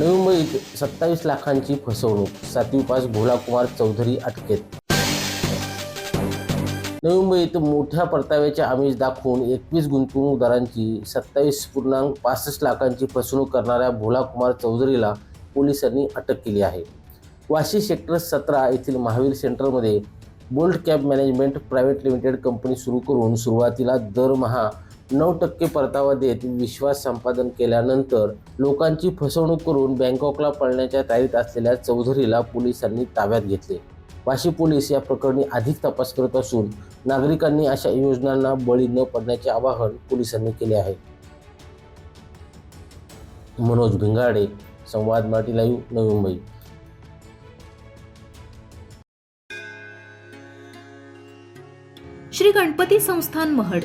मुंबईत सत्तावीस लाखांची फसवणूक सातवी पास भोलाकुमार चौधरी अटकेत. नवी मुंबईत मोठ्या परताव्याचे आमिष दाखवून एकवीस गुंतवणूकदारांची सत्तावीस पूर्णांक पासष्ट लाखांची फसवणूक करणाऱ्या भोलाकुमार चौधरीला पोलिसांनी अटक केली आहे. वाशी सेक्टर सतरा येथील महावीर सेंटरमध्ये Bolt cab management private limited company सुरू करून सुरुवातीला दरमहा नऊ टक्के परतावा देत विश्वास संपादन केल्यानंतर लोकांची फसवणूक करून बँकॉकला पळण्याच्या तयारीत असलेल्या चौधरीला पोलिसांनी ताब्यात घेतले. वाशी पोलीस या प्रकरणी अधिक तपास करत असून नागरिकांनी अशा योजनांना बळी न पडण्याचे आवाहन पोलिसांनी केले आहे. मनोज भिंगाडे संवाद मराठी लाईव्ह नवी मुंबई. श्री गणपती संस्थान महड.